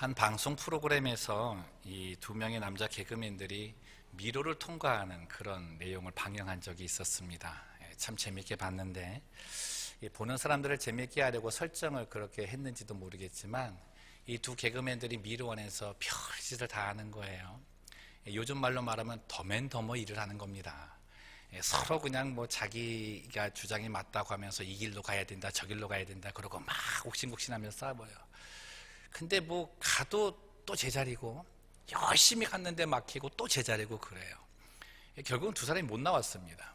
한 방송 프로그램에서 이 두 명의 남자 개그맨들이 미로를 통과하는 그런 내용을 방영한 적이 있었습니다. 예, 참 재밌게 봤는데 이 보는 사람들을 재밌게 하려고 설정을 그렇게 했는지도 모르겠지만 이 두 개그맨들이 미로원에서 별짓을 다 하는 거예요. 예, 요즘 말로 말하면 더맨더머 일을 하는 겁니다. 예, 서로 그냥 뭐 자기가 주장이 맞다고 하면서 이 길로 가야 된다, 저 길로 가야 된다, 그러고 막 옥신각신하면서 싸워요. 근데 뭐 가도 또 제자리고 열심히 갔는데 막히고 또 제자리고 그래요. 예, 결국은 두 사람이 못 나왔습니다.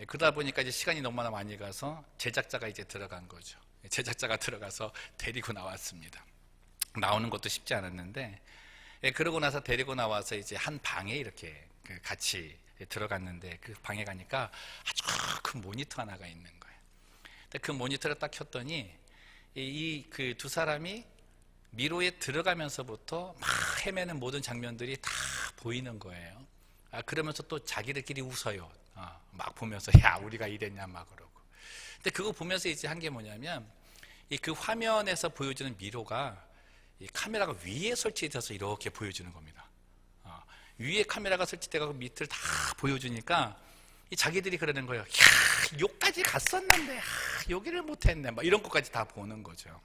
예, 그러다 보니까 이제 시간이 너무나 많이 가서 제작자가 이제 들어간 거죠. 예, 제작자가 들어가서 데리고 나왔습니다. 나오는 것도 쉽지 않았는데, 예, 그러고 나서 데리고 나와서 이제 한 방에 이렇게 그 같이 들어갔는데 그 방에 가니까 아주 큰 모니터 하나가 있는 거예요. 그 모니터를 딱 켰더니 이 그 두 사람이 미로에 들어가면서부터 막 헤매는 모든 장면들이 다 보이는 거예요. 아, 그러면서 또 자기들끼리 웃어요. 아, 막 보면서 야 우리가 이랬냐 막 그러고. 근데 그거 보면서 이제 한 게 뭐냐면 이 그 화면에서 보여주는 미로가 이 카메라가 위에 설치돼서 이렇게 보여주는 겁니다. 아, 위에 카메라가 설치돼서 밑을 다 보여주니까 이 자기들이 그러는 거예요. 야, 요까지 갔었는데 아, 여기를 못했네. 막 이런 것까지 다 보는 거죠.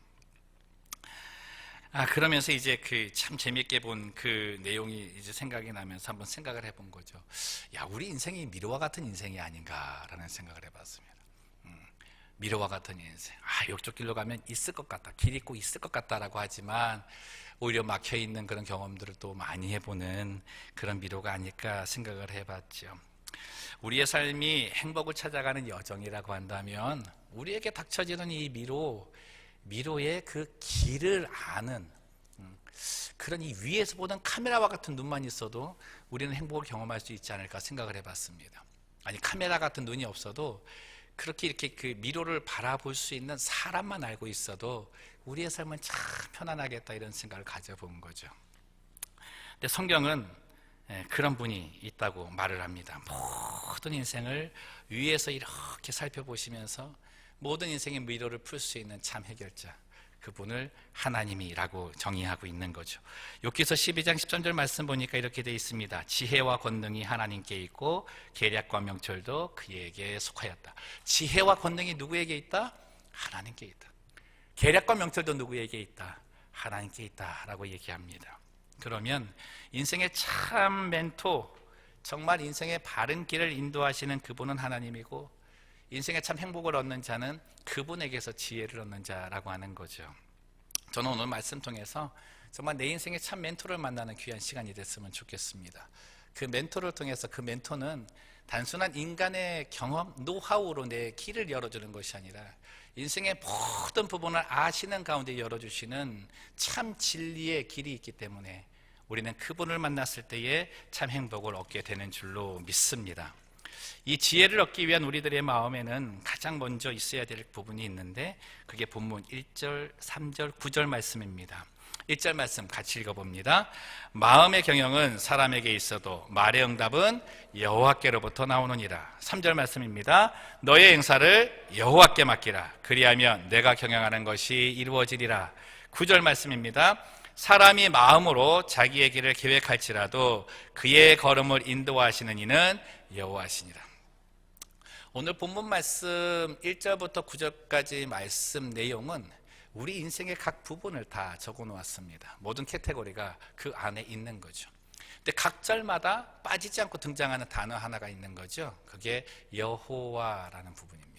아, 그러면서 이제 그 참 재밌게 본 그 내용이 이제 생각이 나면서 한번 생각을 해본 거죠. 야, 우리 인생이 미로와 같은 인생이 아닌가라는 생각을 해봤습니다. 음, 미로와 같은 인생. 아, 이쪽 길로 가면 있을 것 같다. 길 있고 있을 것 같다라고 하지만 오히려 막혀 있는 그런 경험들을 또 많이 해보는 그런 미로가 아닐까 생각을 해봤죠. 우리의 삶이 행복을 찾아가는 여정이라고 한다면 우리에게 닥쳐지는 이 미로, 미로의 그 길을 아는 음, 그런 이 위에서 보는 카메라와 같은 눈만 있어도 우리는 행복을 경험할 수 있지 않을까 생각을 해봤습니다. 아니 카메라 같은 눈이 없어도 그렇게 이렇게 그 미로를 바라볼 수 있는 사람만 알고 있어도 우리의 삶은 참 편안하겠다 이런 생각을 가져본 거죠. 근데 성경은 예, 그런 분이 있다고 말을 합니다. 모든 인생을 위에서 이렇게 살펴보시면서 모든 인생의 미로를 풀 수 있는 참 해결자 그분을 하나님이라고 정의하고 있는 거죠. 욥기서 12장 13절 말씀 보니까 이렇게 되어 있습니다. 지혜와 권능이 하나님께 있고 계략과 명철도 그에게 속하였다. 지혜와 권능이 누구에게 있다? 하나님께 있다. 계략과 명철도 누구에게 있다? 하나님께 있다라고 얘기합니다. 그러면 인생의 참 멘토, 정말 인생의 바른 길을 인도하시는 그분은 하나님이고 인생의 참 행복을 얻는 자는 그분에게서 지혜를 얻는 자라고 하는 거죠. 저는 오늘 말씀 통해서 정말 내 인생의 참 멘토를 만나는 귀한 시간이 됐으면 좋겠습니다. 그 멘토를 통해서 그 멘토는 단순한 인간의 경험, 노하우로 내 길을 열어주는 것이 아니라 인생의 모든 부분을 아시는 가운데 열어주시는 참 진리의 길이 있기 때문에 우리는 그분을 만났을 때에 참 행복을 얻게 되는 줄로 믿습니다. 이 지혜를 얻기 위한 우리들의 마음에는 가장 먼저 있어야 될 부분이 있는데 그게 본문 1절, 3절, 9절 말씀입니다. 1절 말씀 같이 읽어봅니다. 마음의 경영은 사람에게 있어도 말의 응답은 여호와께로부터 나오느니라. 3절 말씀입니다. 너의 행사를 여호와께 맡기라. 그리하면 내가 경영하는 것이 이루어지리라. 9절 말씀입니다. 사람이 마음으로 자기의 길을 계획할지라도 그의 걸음을 인도하시는 이는 여호와시니라. 오늘 본문 말씀 1절부터 9절까지 말씀 내용은 우리 인생의 각 부분을 다 적어 놓았습니다. 모든 캐테고리가 그 안에 있는 거죠. 근데 각 절마다 빠지지 않고 등장하는 단어 하나가 있는 거죠. 그게 여호와라는 부분입니다.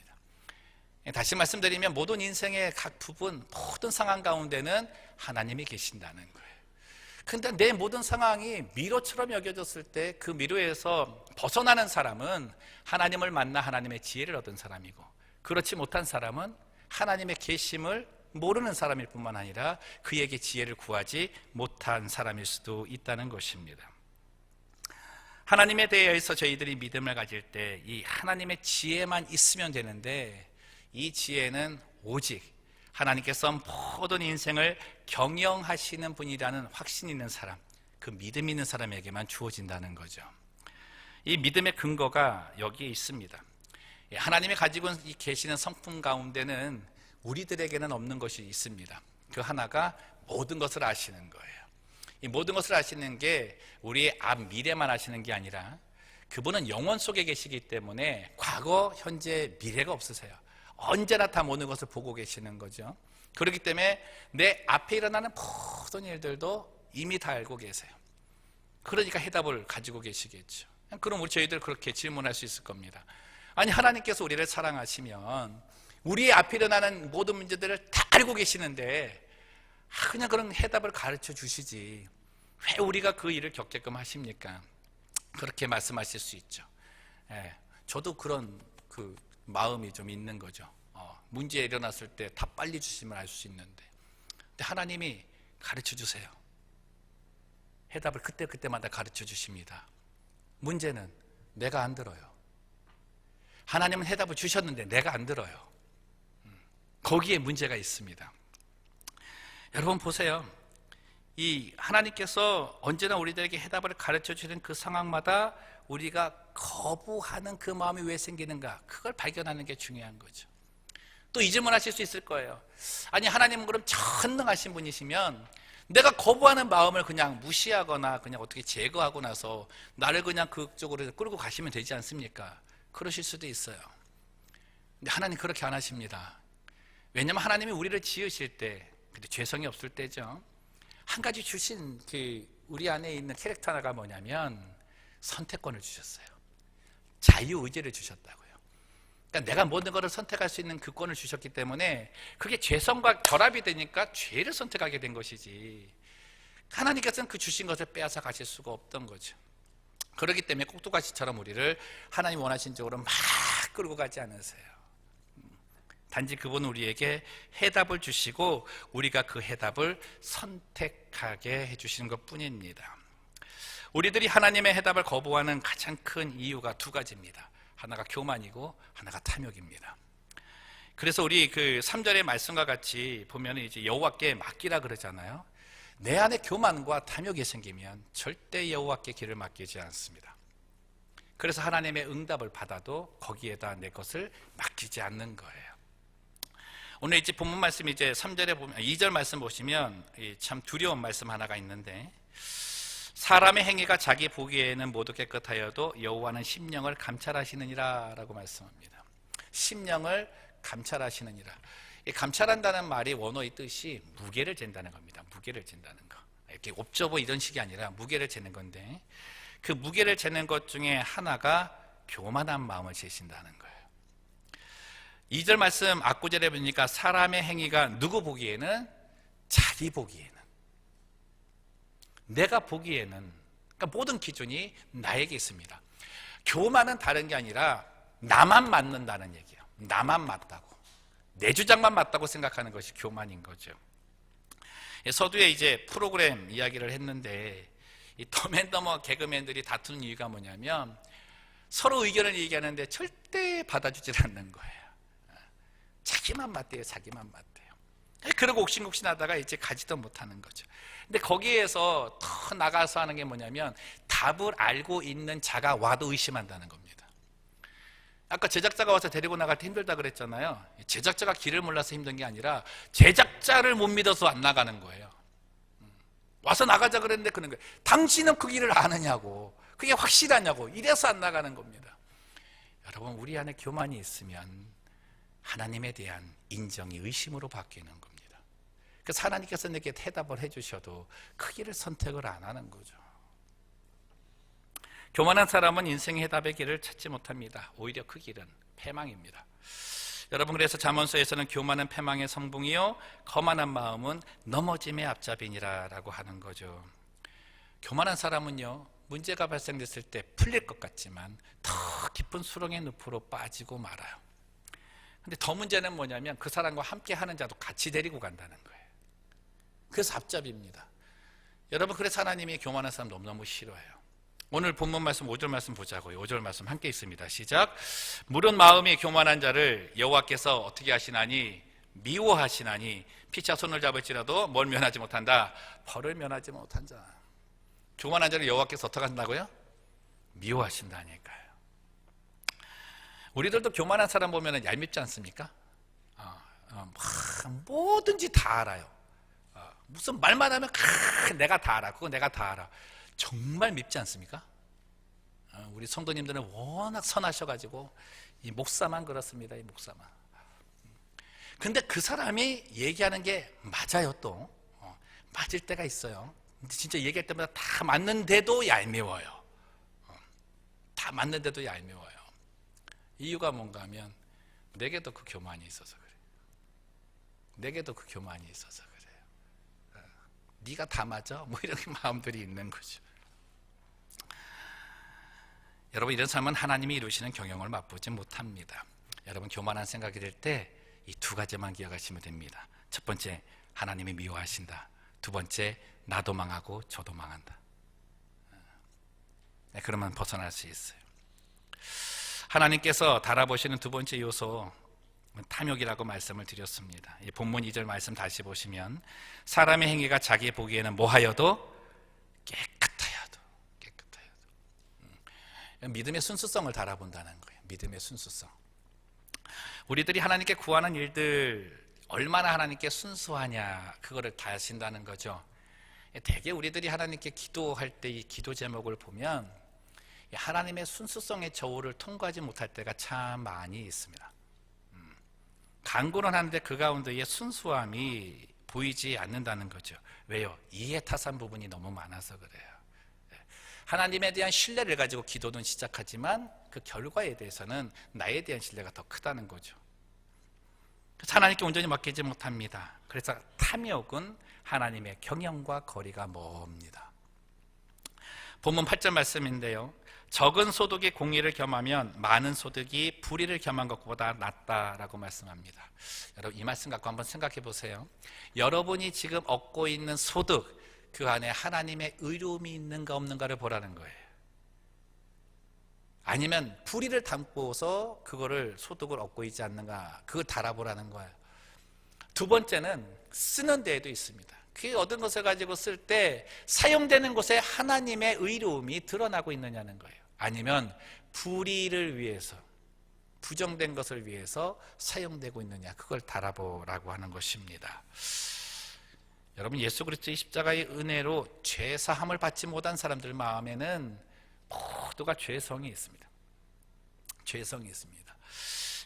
다시 말씀드리면 모든 인생의 각 부분, 모든 상황 가운데는 하나님이 계신다는 거예요. 근데 내 모든 상황이 미로처럼 여겨졌을 때 그 미로에서 벗어나는 사람은 하나님을 만나 하나님의 지혜를 얻은 사람이고 그렇지 못한 사람은 하나님의 계심을 모르는 사람일 뿐만 아니라 그에게 지혜를 구하지 못한 사람일 수도 있다는 것입니다. 하나님에 대해서 저희들이 믿음을 가질 때 이 하나님의 지혜만 있으면 되는데 이 지혜는 오직 하나님께서 모든 인생을 경영하시는 분이라는 확신 있는 사람, 그 믿음 있는 사람에게만 주어진다는 거죠. 이 믿음의 근거가 여기에 있습니다. 하나님이 가지고 계시는 성품 가운데는 우리들에게는 없는 것이 있습니다. 그 하나가 모든 것을 아시는 거예요. 이 모든 것을 아시는 게 우리의 앞 미래만 아시는 게 아니라 그분은 영원 속에 계시기 때문에 과거, 현재, 미래가 없으세요. 언제나 다 모든 것을 보고 계시는 거죠. 그렇기 때문에 내 앞에 일어나는 모든 일들도 이미 다 알고 계세요. 그러니까 해답을 가지고 계시겠죠. 그럼 우리 저희들 그렇게 질문할 수 있을 겁니다. 아니 하나님께서 우리를 사랑하시면 우리 앞에 일어나는 모든 문제들을 다 알고 계시는데 아, 그냥 그런 해답을 가르쳐 주시지 왜 우리가 그 일을 겪게끔 하십니까? 그렇게 말씀하실 수 있죠. 예, 저도 그런 그 마음이 좀 있는 거죠. 어, 문제 일어났을 때 다 빨리 주시면 알 수 있는데, 근데 하나님이 가르쳐 주세요. 해답을 그때 그때마다 가르쳐 주십니다. 문제는 내가 안 들어요. 하나님은 해답을 주셨는데 내가 안 들어요. 음, 거기에 문제가 있습니다. 여러분 보세요. 이 하나님께서 언제나 우리들에게 해답을 가르쳐 주는 그 상황마다 우리가 거부하는 그 마음이 왜 생기는가? 그걸 발견하는 게 중요한 거죠. 또 이 질문 하실 수 있을 거예요. 아니, 하나님은 그럼 전능하신 분이시면 내가 거부하는 마음을 그냥 무시하거나 그냥 어떻게 제거하고 나서 나를 그냥 그쪽으로 끌고 가시면 되지 않습니까? 그러실 수도 있어요. 근데 하나님 그렇게 안 하십니다. 왜냐하면 하나님이 우리를 지으실 때, 근데 죄성이 없을 때죠. 한 가지 주신 그 우리 안에 있는 캐릭터 하나가 뭐냐면 선택권을 주셨어요. 자유 의지를 주셨다고요. 그러니까 내가 모든 것을 선택할 수 있는 그 권을 주셨기 때문에 그게 죄성과 결합이 되니까 죄를 선택하게 된 것이지. 하나님께서는 그 주신 것을 빼앗아 가실 수가 없던 거죠. 그렇기 때문에 꼭두가시처럼 우리를 하나님 원하신 쪽으로 막 끌고 가지 않으세요. 단지 그분은 우리에게 해답을 주시고 우리가 그 해답을 선택하게 해주시는 것 뿐입니다. 우리들이 하나님의 해답을 거부하는 가장 큰 이유가 두 가지입니다. 하나가 교만이고 하나가 탐욕입니다. 그래서 우리 그 3절의 말씀과 같이 보면 이제 여호와께 맡기라 그러잖아요. 내 안에 교만과 탐욕이 생기면 절대 여호와께 길을 맡기지 않습니다. 그래서 하나님의 응답을 받아도 거기에다 내 것을 맡기지 않는 거예요. 오늘 이제 본문 말씀 이제 3절에 보면 2절 말씀 보시면 참 두려운 말씀 하나가 있는데 사람의 행위가 자기 보기에는 모두 깨끗하여도 여호와는 심령을 감찰하시느니라라고 말씀합니다. 심령을 감찰하시느니라. 이 감찰한다는 말이 원어의 뜻이 무게를 잰다는 겁니다. 무게를 잰다는 거. 이렇게 옵저버 이런 식이 아니라 무게를 재는 건데 그 무게를 재는 것 중에 하나가 교만한 마음을 재신다는 거예요. 2절 말씀 앞구절에 보니까 사람의 행위가 누구 보기에는 자기 보기에는 내가 보기에는 그러니까 모든 기준이 나에게 있습니다. 교만은 다른 게 아니라 나만 맞는다는 얘기예요. 나만 맞다고. 내 주장만 맞다고 생각하는 것이 교만인 거죠. 서두에 이제 프로그램 이야기를 했는데 이 더맨더머 개그맨들이 다투는 이유가 뭐냐면 서로 의견을 얘기하는데 절대 받아주질 않는 거예요. 자기만 맞대요, 자기만 맞대요. 그러고 옥신옥신하다가 이제 가지도 못하는 거죠. 근데 거기에서 더 나가서 하는 게 뭐냐면 답을 알고 있는 자가 와도 의심한다는 겁니다. 아까 제작자가 와서 데리고 나갈 때 힘들다 그랬잖아요. 제작자가 길을 몰라서 힘든 게 아니라 제작자를 못 믿어서 안 나가는 거예요. 음. 와서 나가자 그랬는데 그런 거예요. 당신은 그 길을 아느냐고. 그게 확실하냐고. 이래서 안 나가는 겁니다. 여러분, 우리 안에 교만이 있으면 하나님에 대한 인정이 의심으로 바뀌는 겁니다. 그래서 하나님께서 내게 대답을 해주셔도 그 길을 선택을 안 하는 거죠. 교만한 사람은 인생의 해답의 길을 찾지 못합니다. 오히려 그 길은 패망입니다. 여러분 그래서 잠언서에서는 교만은 패망의 성붕이요 거만한 마음은 넘어짐의 앞잡이니라라고 하는 거죠. 교만한 사람은요 문제가 발생됐을 때 풀릴 것 같지만 더 깊은 수렁의 늪으로 빠지고 말아요. 근데 더 문제는 뭐냐면 그 사람과 함께 하는 자도 같이 데리고 간다는 거예요. 그래서 앞잡입니다. 여러분 그래서 하나님이 교만한 사람 너무너무 싫어해요. 오늘 본문 말씀 5절 말씀 보자고요. 5절 말씀 함께 있습니다. 시작. 물은 마음이 교만한 자를 여호와께서 어떻게 하시나니 미워하시나니 피차 손을 잡을지라도 뭘 면하지 못한다. 벌을 면하지 못한 자. 교만한 자를 여호와께서 어떻게 하신다고요? 미워하신다니까요. 우리들도 교만한 사람 보면 얄밉지 않습니까? 어, 어, 뭐든지 다 알아요. 무슨 말만 하면 크, 내가 다 알아. 그거 내가 다 알아. 정말 밉지 않습니까? 어, 우리 성도님들은 워낙 선하셔가지고 이 목사만 그렇습니다. 이 목사만. 근데 그 사람이 얘기하는 게 맞아요 또 어, 맞을 때가 있어요. 근데 진짜 얘기할 때마다 다 맞는데도 얄미워요. 어, 다 맞는데도 얄미워요. 이유가 뭔가 하면 내게도 그 교만이 있어서 그래. 내게도 그 교만이 있어서 그래요. 어, 네가 다 맞아? 뭐 이런 마음들이 있는 거죠. 여러분 이런 삶은 하나님이 이루시는 경영을 맛보지 못합니다. 여러분 교만한 생각이 들 때 이 두 가지만 기억하시면 됩니다. 첫 번째 하나님이 미워하신다. 두 번째 나도 망하고 저도 망한다. 네, 그러면 벗어날 수 있어요. 하나님께서 달아보시는 두 번째 요소 탐욕이라고 말씀을 드렸습니다. 이 본문 2절 말씀 다시 보시면 사람의 행위가 자기 보기에는 뭐하여도 깨끗하여도 깨끗하여도 음, 믿음의 순수성을 달아본다는 거예요. 믿음의 순수성. 우리들이 하나님께 구하는 일들 얼마나 하나님께 순수하냐 그거를 다 아신다는 거죠. 대개 우리들이 하나님께 기도할 때 이 기도 제목을 보면 하나님의 순수성의 저울을 통과하지 못할 때가 참 많이 있습니다. 음, 간구는 하는데 그 가운데에 순수함이 보이지 않는다는 거죠. 왜요? 이해 타산 부분이 너무 많아서 그래요. 예. 하나님에 대한 신뢰를 가지고 기도는 시작하지만 그 결과에 대해서는 나에 대한 신뢰가 더 크다는 거죠. 하나님께 온전히 맡기지 못합니다. 그래서 탐욕은 하나님의 경영과 거리가 멉니다. 본문 8절 말씀인데요. 적은 소득이 공의를 겸하면 많은 소득이 불의를 겸한 것보다 낫다라고 말씀합니다. 여러분 이 말씀 갖고 한번 생각해 보세요. 여러분이 지금 얻고 있는 소득 그 안에 하나님의 의로움이 있는가 없는가를 보라는 거예요. 아니면 불의를 담고서 그거를 소득을 얻고 있지 않는가 그걸 달아보라는 거예요. 두 번째는 쓰는 데에도 있습니다. 그 얻은 것을 가지고 쓸 때 사용되는 곳에 하나님의 의로움이 드러나고 있느냐는 거예요. 아니면 불의를 위해서 부정된 것을 위해서 사용되고 있느냐 그걸 달아보라고 하는 것입니다. 여러분 예수 그리스도의 십자가의 은혜로 죄 사함을 받지 못한 사람들 마음에는 모두가 죄성이 있습니다. 죄성이 있습니다.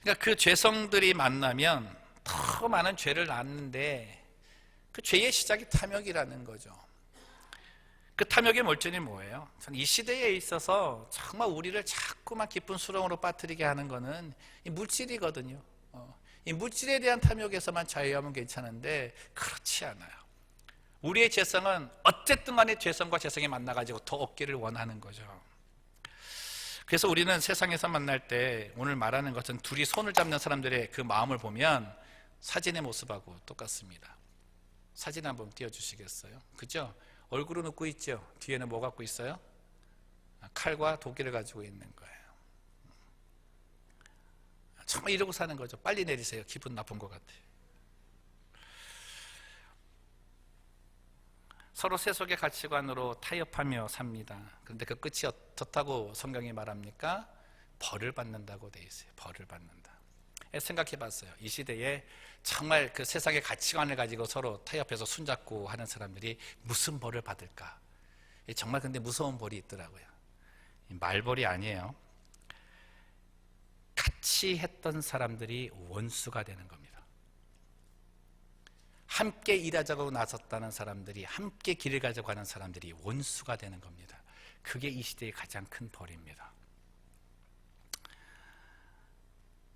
그러니까 그 죄성들이 만나면 더 많은 죄를 낳는데 그 죄의 시작이 탐욕이라는 거죠. 그 탐욕의 mol전이 뭐예요? 이 시대에 있어서 정말 우리를 자꾸만 기쁜 수렁으로 빠뜨리게 하는 거는 이 물질이거든요. 어, 이 물질에 대한 탐욕에서만 자유하면 괜찮은데 그렇지 않아요. 우리의 죄성은 어쨌든 간에 죄성과 죄성이 만나가지고 더 얻기를 원하는 거죠. 그래서 우리는 세상에서 만날 때 오늘 말하는 것은 둘이 손을 잡는 사람들의 그 마음을 보면 사진의 모습하고 똑같습니다. 사진 한번 띄워주시겠어요? 그죠? 얼굴은 웃고 있죠? 뒤에는 뭐 갖고 있어요? 칼과 도끼를 가지고 있는 거예요. 정말 이러고 사는 거죠. 빨리 내리세요. 기분 나쁜 것 같아요. 서로 세속의 가치관으로 타협하며 삽니다. 그런데 그 끝이 어떻다고 성경이 말합니까? 벌을 받는다고 돼 있어요. 벌을 받는다. 생각해 봤어요. 이 시대에 정말 그 세상의 가치관을 가지고 서로 타협해서 손잡고 하는 사람들이 무슨 벌을 받을까? 정말 근데 무서운 벌이 있더라고요. 말벌이 아니에요. 같이 했던 사람들이 원수가 되는 겁니다. 함께 일하자고 나섰다는 사람들이 함께 길을 가자고 하는 사람들이 원수가 되는 겁니다. 그게 이 시대의 가장 큰 벌입니다.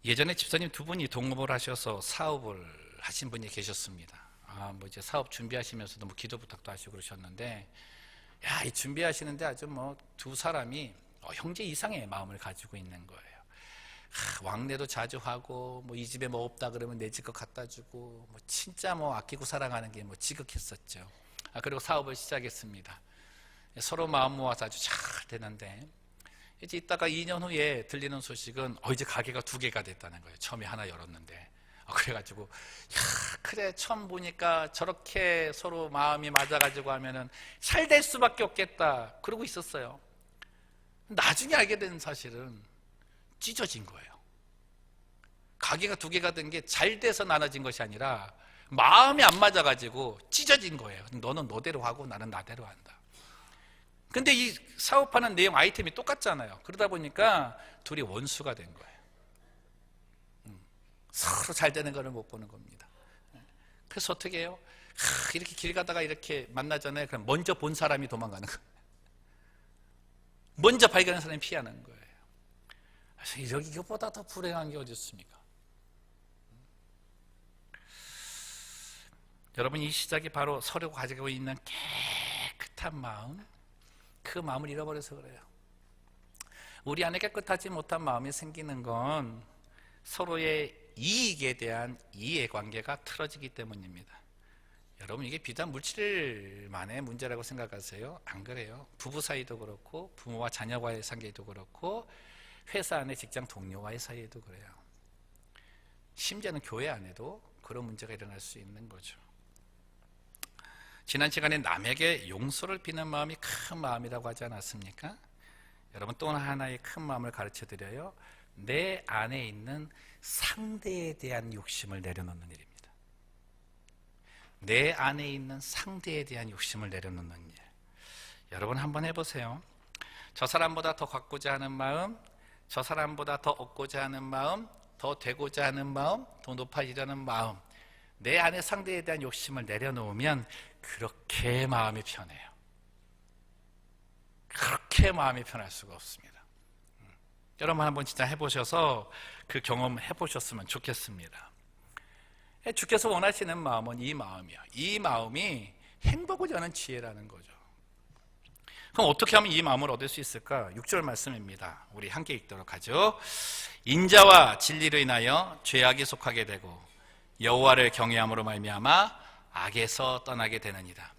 예전에 집사님 두 분이 동업을 하셔서 사업을 하신 분이 계셨습니다. 아, 뭐 이제 사업 준비하시면서도 뭐 기도 부탁도 하시고 그러셨는데, 야, 이 준비하시는데 아주 뭐 두 사람이 어, 형제 이상의 마음을 가지고 있는 거예요. 하, 왕래도 자주 하고, 뭐 이 집에 뭐 없다 그러면 내 집 거 갖다 주고, 뭐 진짜 뭐 아끼고 사랑하는 게 뭐 지극했었죠. 아, 그리고 사업을 시작했습니다. 서로 마음 모아서 아주 잘 되는데, 이제 있다가 2년 후에 들리는 소식은 어 이제 가게가 두 개가 됐다는 거예요. 처음에 하나 열었는데. 어, 그래가지고 야 그래 처음 보니까 저렇게 서로 마음이 맞아가지고 하면은 잘 될 수밖에 없겠다. 그러고 있었어요. 나중에 알게 된 사실은 찢어진 거예요. 가게가 두 개가 된 게 잘 돼서 나눠진 것이 아니라 마음이 안 맞아가지고 찢어진 거예요. 너는 너대로 하고 나는 나대로 한다. 근데 이 사업하는 내용 아이템이 똑같잖아요. 그러다 보니까 둘이 원수가 된 거예요. 음, 서로 잘 되는 거를 못 보는 겁니다. 그래서 어떻게 해요? 하, 이렇게 길 가다가 이렇게 만나잖아요. 그럼 먼저 본 사람이 도망가는 거예요. 먼저 발견한 사람이 피하는 거예요. 그래서 이렇게 이것보다 더 불행한 게 어디 있습니까? 여러분 이 시작이 바로 서로 가지고 있는 깨끗한 마음, 그 마음을 잃어버려서 그래요. 우리 안에 깨끗하지 못한 마음이 생기는 건 서로의 이익에 대한 이해관계가 틀어지기 때문입니다. 여러분 이게 비단 물질만의 문제라고 생각하세요? 안 그래요. 부부 사이도 그렇고 부모와 자녀와의 관계도 그렇고 회사 안에 직장 동료와의 사이에도 그래요. 심지어는 교회 안에도 그런 문제가 일어날 수 있는 거죠. 지난 시간에 남에게 용서를 비는 마음이 큰 마음이라고 하지 않았습니까? 여러분 또 하나의 큰 마음을 가르쳐 드려요. 내 안에 있는 상대에 대한 욕심을 내려놓는 일입니다. 내 안에 있는 상대에 대한 욕심을 내려놓는 일. 여러분 한번 해보세요. 저 사람보다 더 갖고자 하는 마음, 저 사람보다 더 얻고자 하는 마음, 더 되고자 하는 마음, 더 높아지려는 마음. 내 안에 상대에 대한 욕심을 내려놓으면 그렇게 마음이 편해요. 그렇게 마음이 편할 수가 없습니다. 음. 여러분 한번 진짜 해보셔서 그 경험 해보셨으면 좋겠습니다. 예, 주께서 원하시는 마음은 이 마음이요. 이 마음이 행복을 여는 지혜라는 거죠. 그럼 어떻게 하면 이 마음을 얻을 수 있을까? 6절 말씀입니다. 우리 함께 읽도록 하죠. 인자와 진리로 인하여 죄악이 속하게 되고 여호와를 경외함으로 말미암아 악에서 떠나게 되느니라.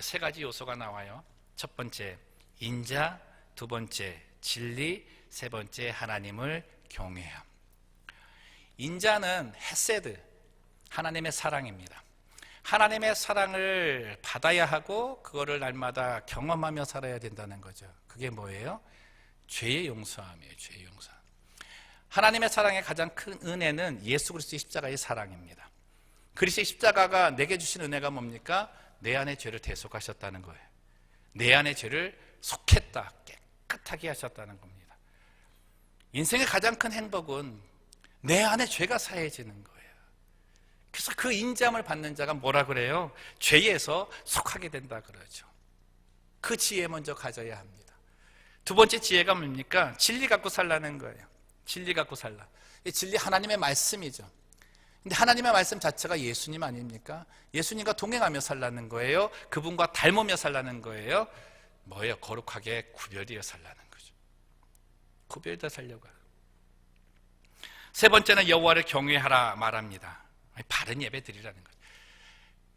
세 가지 요소가 나와요. 첫 번째 인자, 두 번째 진리, 세 번째 하나님을 경외함. 인자는 헤세드, 하나님의 사랑입니다. 하나님의 사랑을 받아야 하고 그거를 날마다 경험하며 살아야 된다는 거죠. 그게 뭐예요? 죄의 용서함이에요. 죄의 용서. 하나님의 사랑의 가장 큰 은혜는 예수 그리스도의 십자가의 사랑입니다. 그리스도의 십자가가 내게 주신 은혜가 뭡니까? 내 안에 죄를 대속하셨다는 거예요. 내 안에 죄를 속했다, 깨끗하게 하셨다는 겁니다. 인생의 가장 큰 행복은 내 안에 죄가 사해지는 거예요. 그래서 그 인자함을 받는 자가 뭐라 그래요? 죄에서 속하게 된다 그러죠. 그 지혜 먼저 가져야 합니다. 두 번째 지혜가 뭡니까? 진리 갖고 살라는 거예요. 진리 갖고 살라. 이 진리 하나님의 말씀이죠. 근데 하나님의 말씀 자체가 예수님 아닙니까? 예수님과 동행하며 살라는 거예요. 그분과 닮으며 살라는 거예요. 뭐예요? 거룩하게 구별되어 살라는 거죠. 구별되어 살려고. 세 번째는 여호와를 경외하라 말합니다. 바른 예배 드리라는 거죠.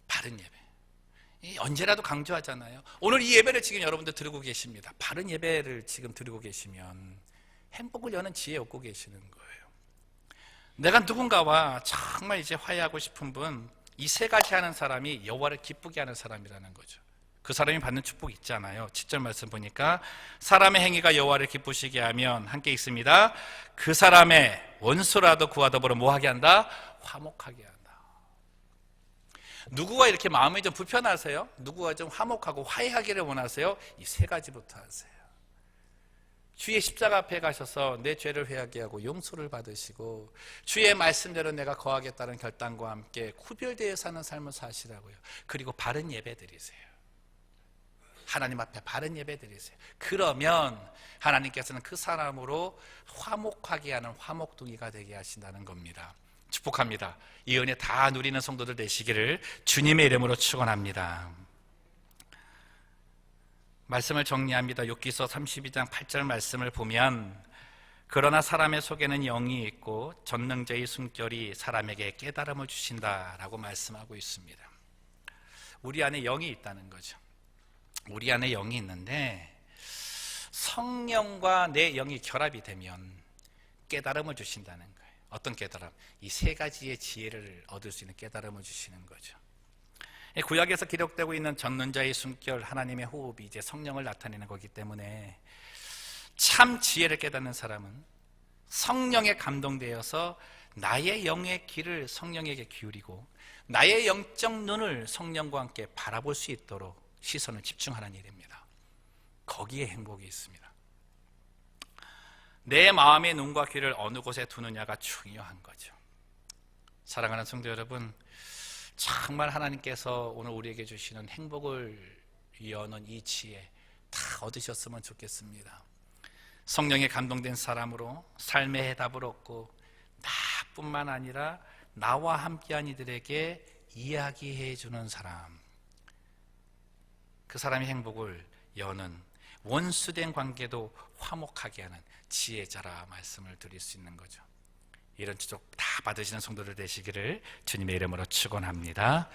바른 예배. 언제라도 강조하잖아요. 오늘 이 예배를 지금 여러분들 드리고 계십니다. 바른 예배를 지금 드리고 계시면 행복을 여는 지혜 얻고 계시는 거예요. 내가 누군가와 정말 이제 화해하고 싶은 분, 이 세 가지 하는 사람이 여호와를 기쁘게 하는 사람이라는 거죠. 그 사람이 받는 축복 있잖아요. 7절 말씀 보니까 사람의 행위가 여호와를 기쁘시게 하면 함께 있습니다. 그 사람의 원수라도 그와 더불어 뭐하게 한다? 화목하게 한다. 누구가 이렇게 마음이 좀 불편하세요? 누구가 좀 화목하고 화해하기를 원하세요? 이 세 가지부터 하세요. 주의 십자가 앞에 가셔서 내 죄를 회하게 하고 용서를 받으시고 주의 말씀대로 내가 거하겠다는 결단과 함께 구별되어 사는 삶을 사시라고요. 그리고 바른 예배 드리세요. 하나님 앞에 바른 예배 드리세요. 그러면 하나님께서는 그 사람으로 화목하게 하는 화목둥이가 되게 하신다는 겁니다. 축복합니다. 이 은혜 다 누리는 성도들 되시기를 주님의 이름으로 축원합니다. 말씀을 정리합니다. 욥기서 32장 8절 말씀을 보면 그러나 사람의 속에는 영이 있고 전능자의 숨결이 사람에게 깨달음을 주신다라고 말씀하고 있습니다. 우리 안에 영이 있다는 거죠. 우리 안에 영이 있는데 성령과 내 영이 결합이 되면 깨달음을 주신다는 거예요. 어떤 깨달음? 이 세 가지의 지혜를 얻을 수 있는 깨달음을 주시는 거죠. 구약에서 기록되고 있는 전능자의 숨결 하나님의 호흡이 이제 성령을 나타내는 거기 때문에 참 지혜를 깨닫는 사람은 성령에 감동되어서 나의 영의 길을 성령에게 기울이고 나의 영적 눈을 성령과 함께 바라볼 수 있도록 시선을 집중하는 일입니다. 거기에 행복이 있습니다. 내 마음의 눈과 귀를 어느 곳에 두느냐가 중요한 거죠. 사랑하는 성도 여러분, 정말 하나님께서 오늘 우리에게 주시는 행복을 여는 이 지혜 다 얻으셨으면 좋겠습니다. 성령에 감동된 사람으로 삶의 해답을 얻고 나뿐만 아니라 나와 함께한 이들에게 이야기해 주는 사람. 그 사람의 행복을 여는 원수된 관계도 화목하게 하는 지혜자라 말씀을 드릴 수 있는 거죠. 이런 축복 다 받으시는 성도들 되시기를 주님의 이름으로 축원합니다.